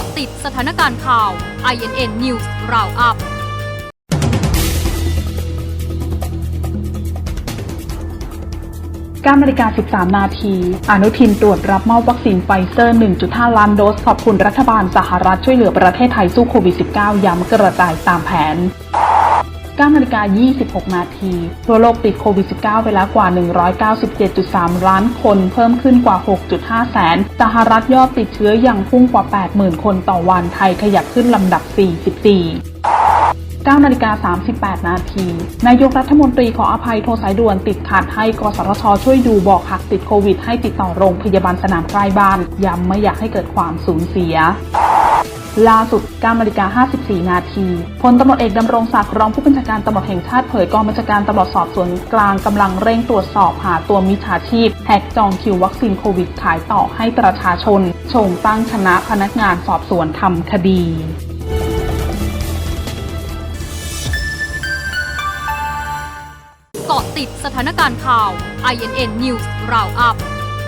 าะติดสถานการณ์ข่าว INN News Roundup 9นาฬิกา13 นาที อนุทินตรวจรับมอบวัคซีนไฟเซอร์ 1.5 ล้านโดส ขอบคุณรัฐบาลสหรัฐช่วยเหลือประเทศไทยสู้โควิด -19 ย้ำกระจายตามแผน 9นาฬิกา26 นาทีทั่วโลกติดโควิด -19 ไปแล้วกว่า 197.3 ล้านคนเพิ่มขึ้นกว่า 6.5 แสน สหรัฐยอดติดเชื้ออยังพุ่งกว่า 80,000 คนต่อวัน ไทยขยับขึ้นลำดับ 44 9นาฬิกา38 นาที นายกรัฐมนตรีขออภัยโทรสายด่วนติดขัดให้กสทช ช่วยดูบอกหากติดโควิด ให้ติดต่อโรงพยาบาลสนามใกล้บ้าน ย้ำไม่อยากให้เกิดความสูญเสีย ล่าสุด9นาฬิกา54 นาทีพลตำรวจเอกดำรงศักดิ์รองผู้บัญชาการตำรวจแห่งชาติเผยกองบัญชาการตำรวจสอบสวนกลางกำลังเร่งตรวจสอบหาตัวมิจฉาชีพแฮกจองคิววัคซีนโควิดขายต่อให้ประชาชน ชงตั้งคณะพนักงานสอบสวนทำคดีเกาะติดสถานการณ์ข่าว INN News Roundup